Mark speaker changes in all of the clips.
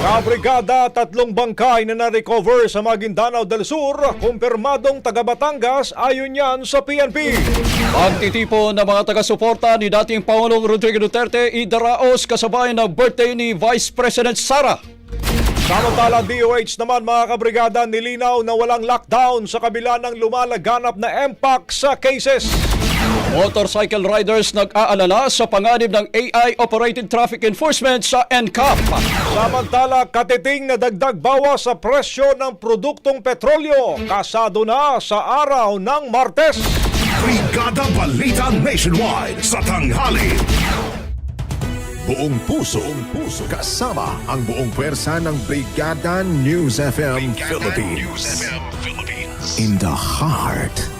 Speaker 1: Kabrigada, tatlong bangkay na na-recover sa Maguindanao del Sur, kumpirmadong taga Batangas ayon yan sa PNP.
Speaker 2: Pagtitipon ng mga taga-suporta ni dating Pangulong Rodrigo Duterte idaraos kasabay ng birthday ni Vice President Sara.
Speaker 1: Samantala, DOH naman mga kabrigada nilinaw na walang lockdown sa kabila ng lumalaganap na MPAC sa cases.
Speaker 2: Motorcycle riders nag-aalala sa panganib ng AI-operated traffic enforcement sa NCAP.
Speaker 1: Samantala, katiting na dagdag bawas sa presyo ng produktong petrolyo kasado na sa araw ng Martes.
Speaker 3: Brigada Balita Nationwide sa tanghali.
Speaker 4: Buong puso, buong puso, kasama ang buong pwersa ng Brigada News FM Philippines. In the heart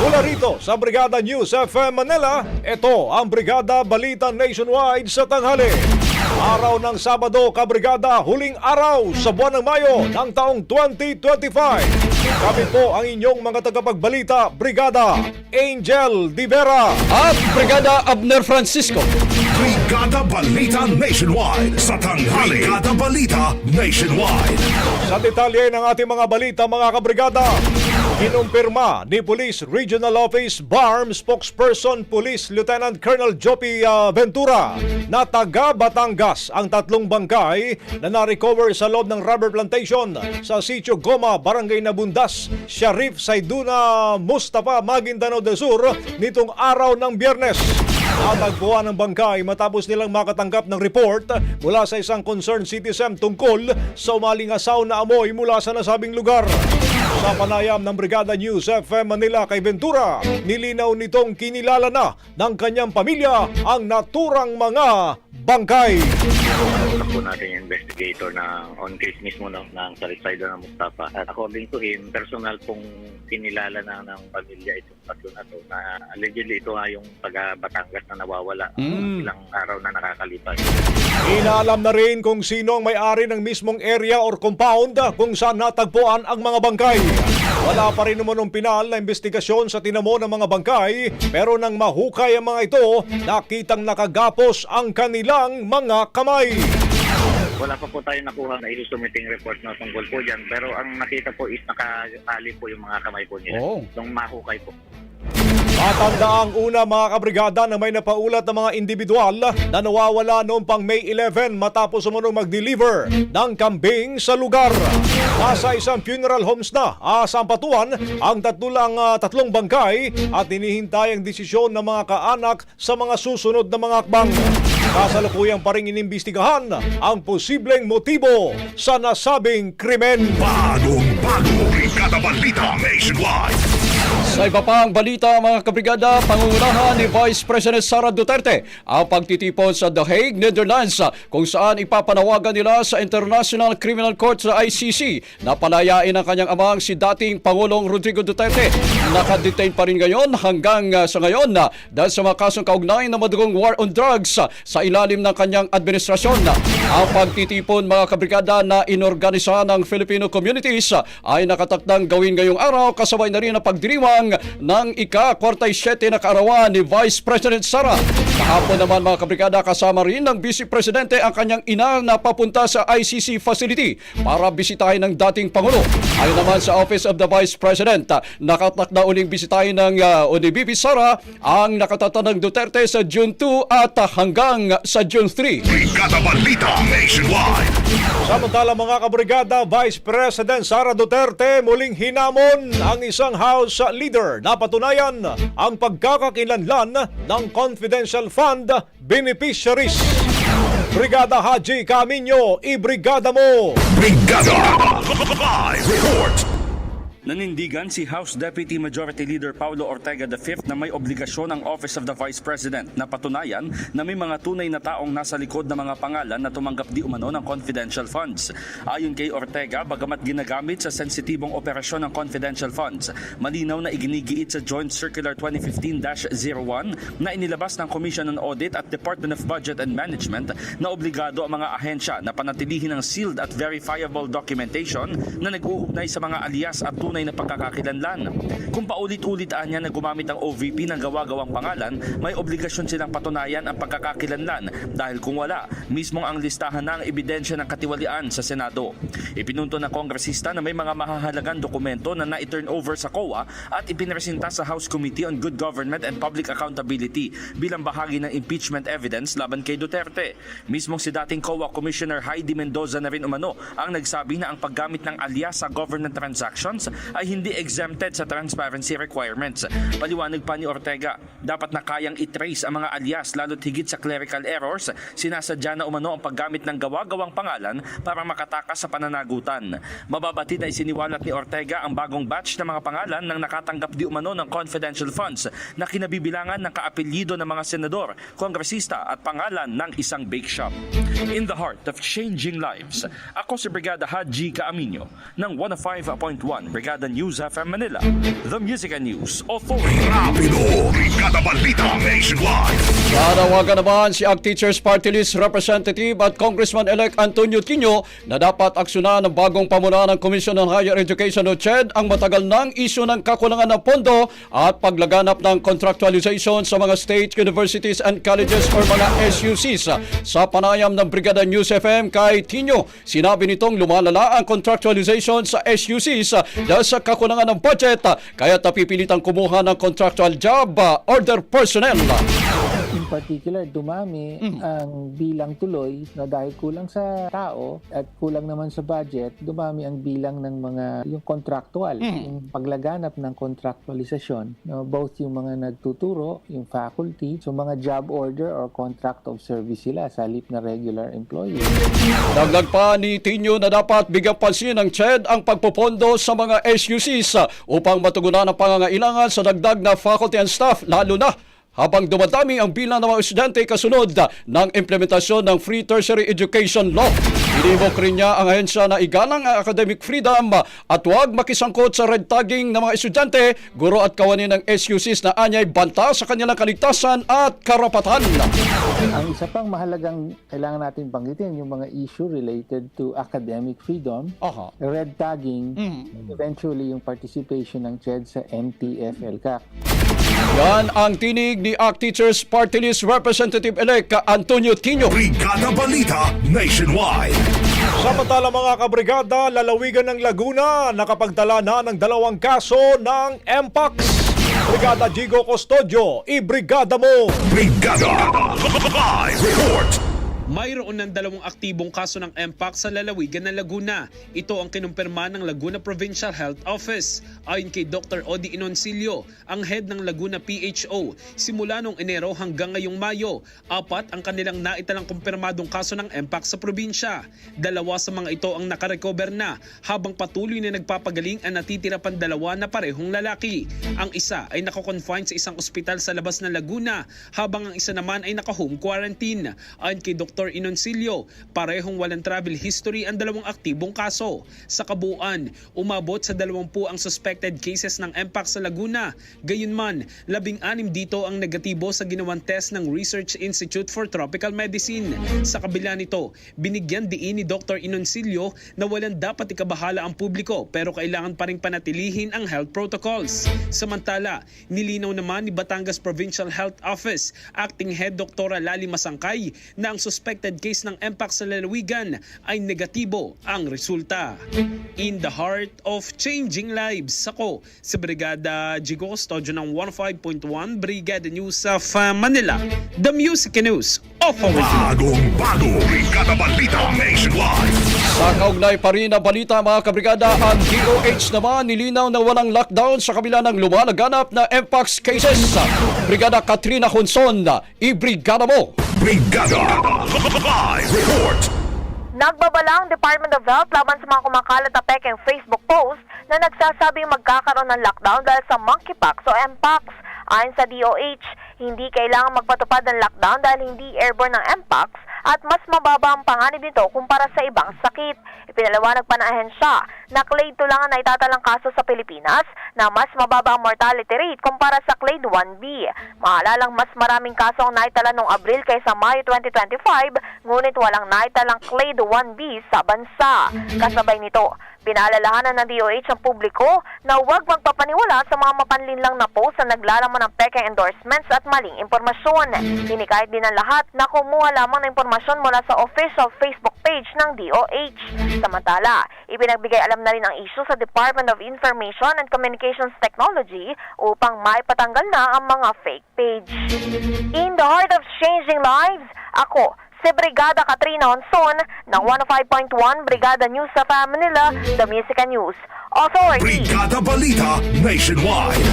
Speaker 1: Mula rito sa Brigada News FM Manila, ito ang Brigada Balita Nationwide sa tanghali. Araw ng Sabado, Kabrigada, huling araw sa buwan ng Mayo ng taong 2025. Kami po ang inyong mga tagapagbalita, Brigada Angel Di Vera.
Speaker 2: At Brigada Abner Francisco.
Speaker 3: Brigada Balita Nationwide sa tanghali. Brigada Balita Nationwide.
Speaker 1: Sa detalye ng ating mga balita, mga kabrigada, kinumpirma ni Police Regional Office BARM spokesperson Police Lieutenant Colonel Jopi ah, Ventura na taga Batangas ang tatlong bangkay na na-recover sa loob ng rubber plantation sa Sitio Goma, Barangay Nabundas, Sharif Saiduna, Mustafa, Maguindanao del Sur nitong araw ng biyernes. Natagpuan ng bangkay matapos nilang makatanggap ng report mula sa isang concerned citizen tungkol sa umaling asaw na amoy mula sa nasabing lugar. Sa panayam ng Brigada News FM Manila kay Ventura, nilinaw nitong kinilala na ng kanyang pamilya ang naturang mga bangkay.
Speaker 5: Nakausap po natin yung investigator na on case mismo ng, ng Salisaydo ng Mustafa. At according to him, personal pong kinilala na ng pamilya itong tatlo na to na allegedly ito nga yung taga Batangas na nawawala
Speaker 2: Mm.
Speaker 5: ilang araw na nakakalipas.
Speaker 1: Inaalam na rin kung sino ang may-ari ng mismong area or compound kung saan natagpuan ang mga bangkay. Wala pa rin naman ng pinal na investigasyon sa tinamo ng mga bangkay pero nang mahukay ang mga ito, nakitang nakagapos ang kanilang mga kamay.
Speaker 5: Wala pa po tayo nakuha na isusumiting report na tungkol po dyan pero ang nakita po is nakatali po yung mga kamay po nila.
Speaker 2: Oh.
Speaker 5: Nung mahukay po.
Speaker 1: Matanda ang una mga kabrigada na may napaulat ng mga individual na nawawala noong pang May 11 matapos umunong mag-deliver ng kambing sa lugar. Nasa isang funeral homes na ah, sa Ampatuan ang tatlulang, ah, tatlong bangkay at hinihintay ang desisyon ng mga kaanak sa mga susunod na mga akbang. Kasalukuyang pa rin inimbestigahan ang posibleng motibo sa nasabing krimen.
Speaker 3: Bagong bago, Brigada Balita Nationwide.
Speaker 2: Sa iba pang balita mga kabrigada, pangunahan ni Vice President Sara Duterte ang pagtitipon sa The Hague, Netherlands kung saan ipapanawagan nila sa International Criminal Court sa ICC na palayain ang kanyang amang si dating Pangulong Rodrigo Duterte. Nakadetain pa rin ngayon hanggang uh, sa ngayon na dahil sa mga kasong kaugnay na madugong war on drugs uh, sa ilalim ng kanyang administrasyon. Ang pagtitipon mga kabrigada na inorganisa ng Filipino communities ay nakatakdang gawin ngayong araw kasabay na rin ang pagdiriwang ng ika-47 na kaarawan ni Vice President Sara. Kahapon naman mga kabrigada kasama rin ng Vice Presidente ang kanyang ina na papunta sa ICC facility para bisitahin ng dating Pangulo. Ayon naman sa Office of the Vice President, nakatakda uling bisitahin ng uh, o ni VP Sara ang nakatatandang Duterte sa June 2 at uh, hanggang sa June 3.
Speaker 3: Brigada Balita Nationwide.
Speaker 1: Samantala mga kabrigada, Vice President Sara Duterte muling hinamon ang isang House leader na patunayan ang pagkakakilanlan ng confidential fund beneficiaries. Brigada Haji Camino, ibrigada mo!
Speaker 3: Brigada Live Report.
Speaker 6: Nanindigan si House Deputy Majority Leader Paulo Ortega V na may obligasyon ang Office of the Vice President na patunayan na may mga tunay na taong nasa likod ng mga pangalan na tumanggap di umano ng confidential funds. Ayon kay Ortega, bagamat ginagamit sa sensitibong operasyon ng confidential funds, malinaw na iginigiit sa Joint Circular 2015-01 na inilabas ng Commission on Audit at Department of Budget and Management na obligado ang mga ahensya na panatilihin ang sealed at verifiable documentation na nag-uugnay sa mga alias at tunay na pagkakakilanlan. Kung paulit-ulit niya na gumamit ang OVP ng gawa-gawang pangalan, may obligasyon silang patunayan ang pagkakakilanlan dahil kung wala, mismong ang listahan na ang ebidensya ng katiwalian sa Senado. Ipinunto ng kongresista na may mga mahahalagang dokumento na na-turn over sa COA at ipinresenta sa House Committee on Good Government and Public Accountability bilang bahagi ng impeachment evidence laban kay Duterte. Mismong si dating COA Commissioner Heidi Mendoza na rin umano ang nagsabi na ang paggamit ng alias sa government transactions ay hindi exempted sa transparency requirements. Paliwanag pa ni Ortega, dapat na kayang itrace ang mga alias lalo't higit sa clerical errors, sinasadya na umano ang paggamit ng gawa-gawang pangalan para makatakas sa pananagutan. Mababatid na isiniwalat ni Ortega ang bagong batch ng mga pangalan ng nakatanggap di umano ng confidential funds na kinabibilangan ng kaapelyido ng mga senador, kongresista at pangalan ng isang bake shop. In the heart of changing lives, ako si Brigada Haji Kaaminyo ng 105.1 Brigada News FM Manila, The Music and News Authority.
Speaker 3: Rapido. Brigada Balita Nationwide.
Speaker 2: Nanawagan naman si ACT Teachers Party List Representative at Congressman-elect Antonio Tino na dapat aksyonan ng bagong pamunuan ng Commission on Higher Education o CHED ang matagal ng isyu ng kakulangan ng pondo at paglaganap ng contractualization sa mga state universities and colleges or mga SUCs. Sa panayam ng Brigada News FM kay Tino, sinabi nitong lumalala ang contractualization sa SUCs dahil sa kakulangan ng budget kaya napipilitang kumuha ng contractual job uh, order personnel.
Speaker 7: Particular, dumami ang bilang tuloy na dahil kulang sa tao at kulang naman sa budget, dumami ang bilang ng mga yung contractual, yung paglaganap ng contractualisasyon. No, both yung mga nagtuturo, yung faculty, so mga job order or contract of service sila sa halip na regular employee.
Speaker 2: Dagdag pa ni Tinyo na dapat bigyan pansin ng CHED ang pagpopondo sa mga SUCs upang matugunan ang pangangailangan sa dagdag na faculty and staff lalo na habang dumadami ang bilang ng mga estudyante kasunod ng implementasyon ng Free Tertiary Education Law. Inibok rin niya ang ahensya na igalang ang academic freedom at huwag makisangkot sa red tagging ng mga estudyante, guro at kawani ng SUCs na anyay banta sa kanilang kaligtasan at karapatan.
Speaker 7: Ang isa pang mahalagang kailangan natin banggitin yung mga issue related to academic freedom,
Speaker 2: Aha.
Speaker 7: red tagging, and eventually yung participation ng CHED sa MTFL-CAC.
Speaker 2: Yan ang tinig ni ACT Teachers Party List Representative-elect Antonio Tino.
Speaker 3: Brigada Balita Nationwide.
Speaker 1: Samantala mga kabrigada, lalawigan ng Laguna nakapagtala na ng dalawang kaso ng MPAX. Brigada Jigo Custodio, ibrigada mo!
Speaker 3: Brigada Live Report.
Speaker 8: Mayroon ng dalawang aktibong kaso ng MPAC sa lalawigan ng Laguna. Ito ang kinumpirma ng Laguna Provincial Health Office. Ayon kay Dr. Odi Inoncilio, ang head ng Laguna PHO, simula noong Enero hanggang ngayong Mayo, apat ang kanilang naitalang kumpirmadong kaso ng MPAC sa probinsya. Dalawa sa mga ito ang nakarecover na, habang patuloy na nagpapagaling ang natitira pang dalawa na parehong lalaki. Ang isa ay nakakonfine sa isang ospital sa labas ng Laguna, habang ang isa naman ay naka-home quarantine. Ayon kay Dr. Inoncilio, parehong walang travel history ang dalawang aktibong kaso. Sa kabuuan, umabot sa 20 ang suspected cases ng MPAC sa Laguna. Gayunman, labing-anim dito ang negatibo sa ginawang test ng Research Institute for Tropical Medicine. Sa kabila nito, binigyan diin ni Dr. Inoncilio na walang dapat ikabahala ang publiko pero kailangan pa rin panatilihin ang health protocols. Samantala, nilinaw naman ni Batangas Provincial Health Office Acting Head Dr. Lali Masangkay na ang suspected case ng MPAC sa lalawigan ay negatibo ang resulta. In the heart of changing lives, ako si Brigada Jigo Custodio ng 15.1 Brigada News of Manila, The Music News Authority.
Speaker 3: Bagong bago. Brigada Balita Nationwide.
Speaker 2: Sa kaugnay pa rin na balita mga kabrigada, ang DOH naman nilinaw na walang lockdown sa kabila ng lumalaganap na MPAX cases. Brigada Katrina Hunson, ibrigada mo!
Speaker 3: Brigada Live Report.
Speaker 9: Nagbabala ang Department of Health laban sa mga kumakalat na peking Facebook post na nagsasabing magkakaroon ng lockdown dahil sa monkeypox o mpox. Ayon sa DOH, hindi kailangan magpatupad ng lockdown dahil hindi airborne ng mpox at mas mababa ang panganib nito kumpara sa ibang sakit. Ipinaliwanag pa ng ahensya na clade 2 lang ang naitatalang kaso sa Pilipinas na mas mababa ang mortality rate kumpara sa clade 1B. Maalalang mas maraming kaso ang naitala noong Abril kaysa Mayo 2025 ngunit walang naitalang clade 1B sa bansa. Kasabay nito, Pinaalalahanan ng DOH ang publiko na huwag magpapaniwala sa mga mapanlinlang na post na naglalaman ng peke endorsements at maling impormasyon. Hinikayat din ng lahat na kumuha lamang ng impormasyon mula sa official Facebook page ng DOH. Samantala, ibinagbigay alam na rin ang issue sa Department of Information and Communications Technology upang maipatanggal na ang mga fake page. In the heart of changing lives, ako, si Brigada Katrina Honson ng 105.1 Brigada News sa Manila, The Music and News Authority.
Speaker 3: Brigada Balita Nationwide.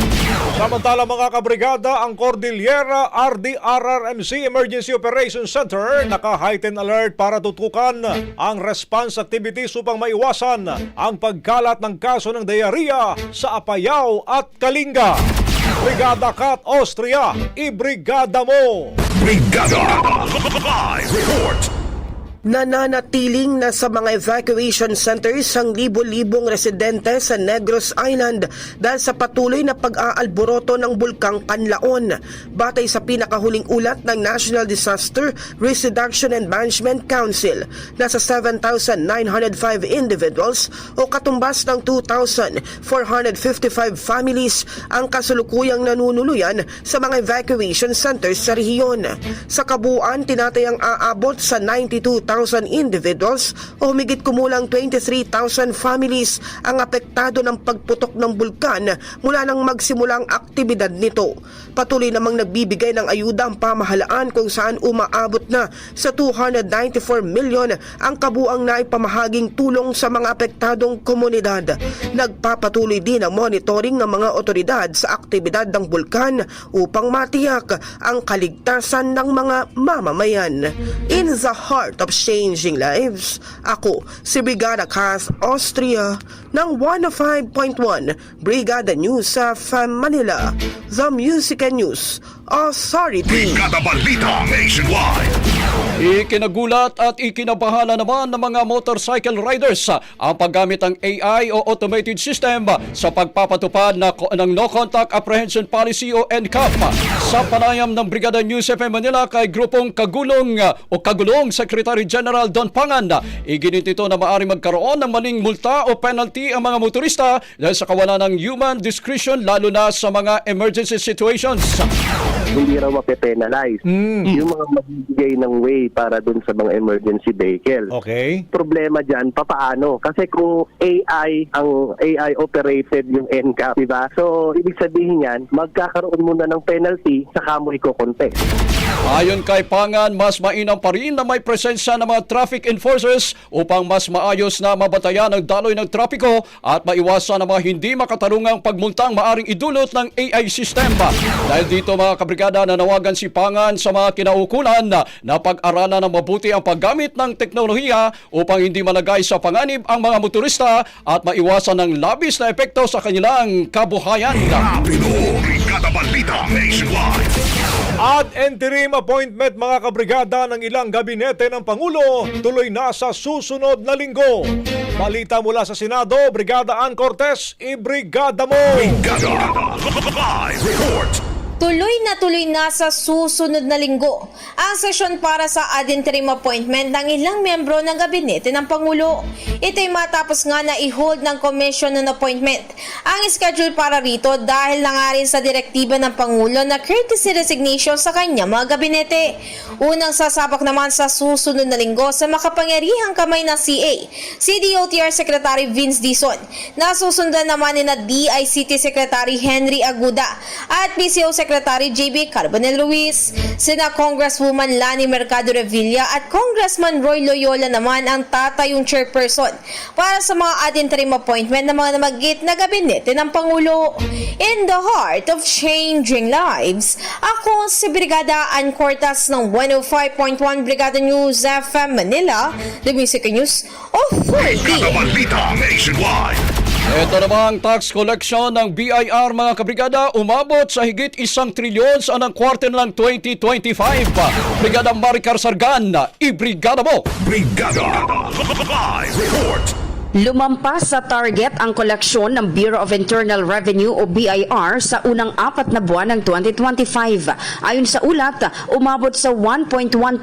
Speaker 1: Samantala mga kabrigada, ang Cordillera RDRRMC Emergency Operations Center naka-heighten alert para tutukan ang response activities upang maiwasan ang pagkalat ng kaso ng diarrhea sa Apayao at Kalinga. Brigada Kat Austria, ibrigada mo!
Speaker 3: Brigada Live Report.
Speaker 10: Nananatiling na sa mga evacuation centers ang libo-libong residente sa Negros Island dahil sa patuloy na pag-aalboroto ng bulkang Kanlaon. Batay sa pinakahuling ulat ng National Disaster Risk Reduction and Management Council, nasa 7,905 individuals o katumbas ng 2,455 families ang kasulukuyang nanunuluyan sa mga evacuation centers sa rehiyon. Sa kabuuan, tinatayang aabot sa 92,000 individuals o humigit kumulang 23,000 families ang apektado ng pagputok ng bulkan mula nang magsimula ang aktibidad nito. Patuloy namang nagbibigay ng ayuda ang pamahalaan kung saan umaabot na sa 294 million ang kabuang naipamahaging tulong sa mga apektadong komunidad. Nagpapatuloy din ang monitoring ng mga otoridad sa aktibidad ng bulkan upang matiyak ang kaligtasan ng mga mamamayan. In the heart of Changing Lives. Ako, si Brigada Cass Austria ng 105.1 Brigada News sa Manila, The Music and News Authority.
Speaker 3: Brigada Balita Nationwide.
Speaker 2: Ikinagulat at ikinabahala naman ng mga motorcycle riders ang paggamit ng AI o automated system sa pagpapatupad na, ng No Contact Apprehension Policy o NCAP sa panayam ng Brigada News FM Manila kay grupong Kagulong o Kagulong Secretary General Don Pangan. Iginit ito na maaari magkaroon ng maling multa o penalty ang mga motorista dahil sa kawalan ng human discretion lalo na sa mga emergency situations.
Speaker 11: hindi raw mape-penalize. Yung mga magbibigay ng way para dun sa mga emergency vehicle.
Speaker 1: Okay.
Speaker 11: Problema dyan, papaano? Kasi kung AI, ang AI operated yung NCAP, di ba? So, ibig sabihin yan, magkakaroon muna ng penalty, saka mo iko-contest.
Speaker 2: Ayon kay Pangan, mas mainam pa rin na may presensya ng mga traffic enforcers upang mas maayos na mabatayan ang daloy ng trapiko at maiwasan ang mga hindi makatarungang pagmultang maaring idulot ng AI system. Dahil dito mga kabrigada nanawagan si Pangan sa mga kinaukulan na, na pag-aralan ng mabuti ang paggamit ng teknolohiya upang hindi malagay sa panganib ang mga motorista at maiwasan ng labis na epekto sa kanilang kabuhayan.
Speaker 1: At interim appointment mga kabrigada ng ilang gabinete ng Pangulo tuloy na sa susunod na linggo. Balita mula sa Senado, Brigada Ann Cortez, ibrigada mo!
Speaker 3: Brigada. Live report.
Speaker 12: Tuloy na tuloy na sa susunod na linggo ang sesyon para sa ad interim appointment ng ilang membro ng gabinete ng Pangulo. Ito'y matapos nga na i-hold ng Commission on Appointment ang schedule para rito dahil na nga rin sa direktiba ng Pangulo na courtesy resignation sa kanya mga gabinete. Unang sasabak naman sa susunod na linggo sa makapangyarihang kamay ng CA, si DOTR Secretary Vince Dizon. Nasusundan naman ni na DICT Secretary Henry Aguda at PCO Secretary JB Carbonel Ruiz. Sina Congresswoman Lani Mercado Revilla at Congressman Roy Loyola naman ang tatayong chairperson para sa mga ad interim appointment ng mga namagit na gabinete ng Pangulo. In the heart of changing lives, ako si Brigada Ann Cortas ng 105.1 Brigada News FM Manila, The Music News Authority.
Speaker 3: Brigada Balita Nationwide.
Speaker 2: Ito namang tax collection ng BIR mga kabrigada umabot sa higit isang trilyon sa anang quarter ng 2025. Brigada Maricar Sargan, ibrigada mo!
Speaker 3: Brigada. Live report.
Speaker 13: Lumampas sa target ang koleksyon ng Bureau of Internal Revenue o BIR sa unang apat na buwan ng 2025. Ayon sa ulat, umabot sa 1.1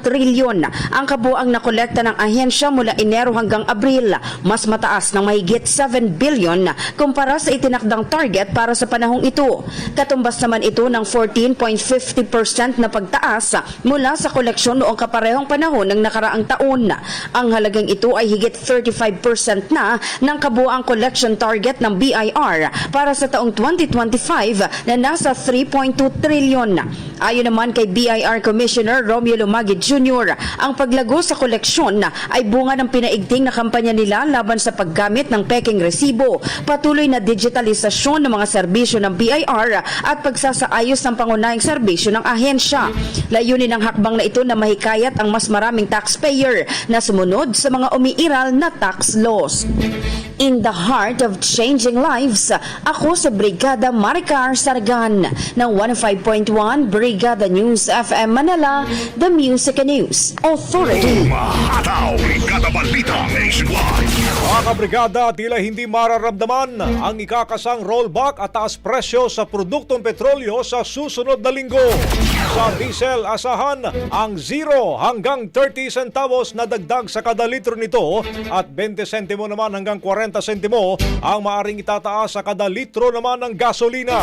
Speaker 13: trilyon ang kabuang nakolekta ng ahensya mula Enero hanggang Abril, mas mataas ng mahigit 7 billion kumpara sa itinakdang target para sa panahong ito. Katumbas naman ito ng 14.50% na pagtaas mula sa koleksyon noong kaparehong panahon ng nakaraang taon. Ang halagang ito ay higit 35% na ng kabuang collection target ng BIR para sa taong 2025 na nasa 3.2 trilyon. Ayon naman kay BIR Commissioner Romeo Lumagid Jr., ang paglago sa koleksyon ay bunga ng pinaigting na kampanya nila laban sa paggamit ng peking resibo, patuloy na digitalisasyon ng mga serbisyo ng BIR at pagsasaayos ng pangunahing serbisyo ng ahensya. Layunin ng hakbang na ito na mahikayat ang mas maraming taxpayer na sumunod sa mga umiiral na tax laws. In the heart of changing lives, ako sa Brigada Maricar Sargan ng 105.1 Brigada News FM Manila, The Music and News Authority.
Speaker 3: Umahataw. Brigada Balita Nationwide.
Speaker 1: Mga kabrigada, tila hindi mararamdaman ang ikakasang rollback at taas presyo sa produktong petrolyo sa susunod na linggo. Sa diesel, asahan ang 0 hanggang 30 centavos na dagdag sa kada litro nito at 20 sentimo naman hanggang 40 sentimo ang maaring itataas sa kada litro naman ng gasolina.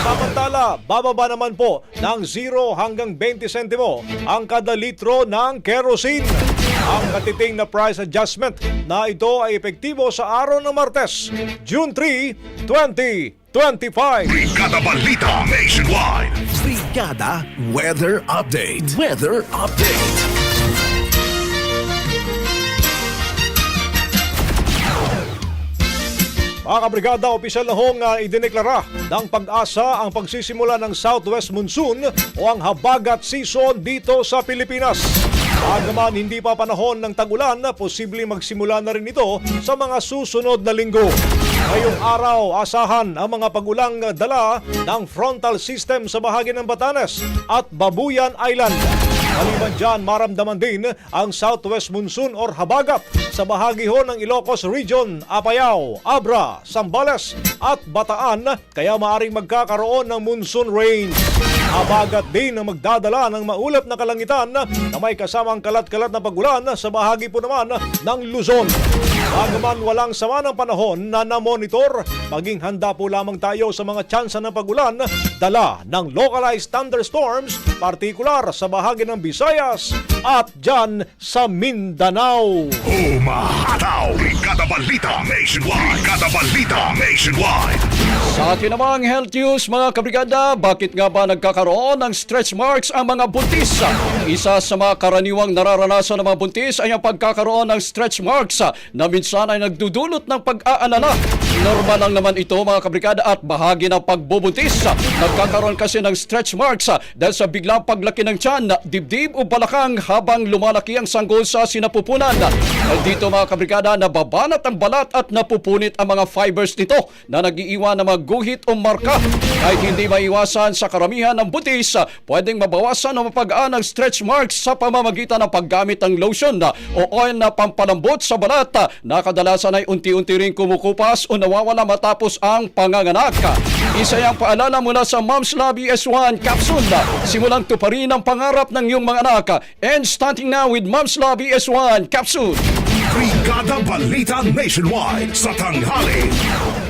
Speaker 1: Samantala, bababa naman po ng 0 hanggang 20 sentimo ang kada litro ng kerosene. Ang katiting na price adjustment na ito ay epektibo sa araw ng Martes, June 3, 2025.
Speaker 3: Brigada Balita Nationwide.
Speaker 4: Brigada Weather Update. Weather Update.
Speaker 1: Mga kabrigada, opisyal na hong uh, idineklara ng pag-asa ang pagsisimula ng Southwest Monsoon o ang habagat season dito sa Pilipinas. Bagaman hindi pa panahon ng tag-ulan, posibleng magsimula na rin ito sa mga susunod na linggo. Ngayong araw, asahan ang mga pagulang dala ng frontal system sa bahagi ng Batanes at Babuyan Island. Maliban dyan, maramdaman din ang Southwest Monsoon or Habagat sa bahagi ho ng Ilocos Region, Apayao, Abra, Sambales at Bataan kaya maaring magkakaroon ng monsoon rain. Habagat din ang magdadala ng maulap na kalangitan na may kasamang kalat-kalat na pagulan sa bahagi po naman ng Luzon. Bagaman walang sama ng panahon na namonitor, maging handa po lamang tayo sa mga tsansa ng pagulan dala ng localized thunderstorms, partikular sa bahagi ng Visayas at dyan sa Mindanao.
Speaker 3: Umahataw! Brigada Balita Nationwide! Brigada Balita Nationwide!
Speaker 2: Sa atin namang health news mga kabrigada, bakit nga ba nagkakaroon ng stretch marks ang mga buntis? Isa sa mga karaniwang nararanasan ng mga buntis ay ang pagkakaroon ng stretch marks na minsan ay nagdudulot ng pag-aalala. Normal lang naman ito mga kabrigada at bahagi ng pagbubuntis. Nagkakaroon kasi ng stretch marks dahil sa biglang paglaki ng tiyan, dibdib o balakang habang lumalaki ang sanggol sa sinapupunan. Dito mga kabrigada, nababanat ang balat at napupunit ang mga fibers nito na nagiiwan ng mga guhit o marka. Kahit hindi maiwasan sa karamihan ng butis, pwedeng mabawasan o mapagaan ang stretch marks sa pamamagitan ng paggamit ng lotion o oil na pampalambot sa balat na kadalasan ay unti-unti rin kumukupas o nawawala matapos ang panganganak. Isa yung paalala mula sa Mom's Love ES1 capsule. Simulang tuparin ang pangarap ng iyong mga anak. And starting now with Mom's Love ES1 capsule.
Speaker 3: Brigada Balita Nationwide sa tanghali.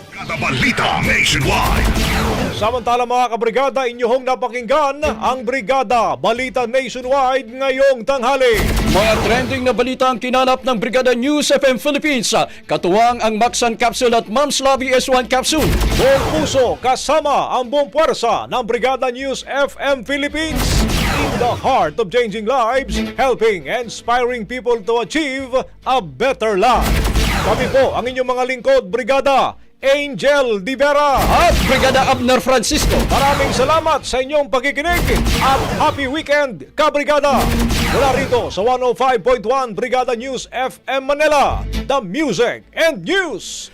Speaker 3: Brigada Balita Nationwide.
Speaker 1: Samantala mga kabrigada, inyong napakinggan ang Brigada Balita Nationwide ngayong tanghali.
Speaker 2: Mga trending na balita ang kinalap ng Brigada News FM Philippines. Katuwang ang Maxan Capsule at Mom's Love S1 Capsule.
Speaker 1: Buong puso kasama ang buong puwersa ng Brigada News FM Philippines. In the heart of changing lives, helping and inspiring people to achieve a better life. Kami po ang inyong mga lingkod, Brigada Angel Di Vera.
Speaker 2: At Brigada Abner Francisco.
Speaker 1: Maraming salamat sa inyong pagkikinig at happy weekend, kabrigada! Mula rito sa 105.1 Brigada News FM Manila, the Music and News